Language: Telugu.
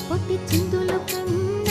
పొట్టి చిందులు కన్ను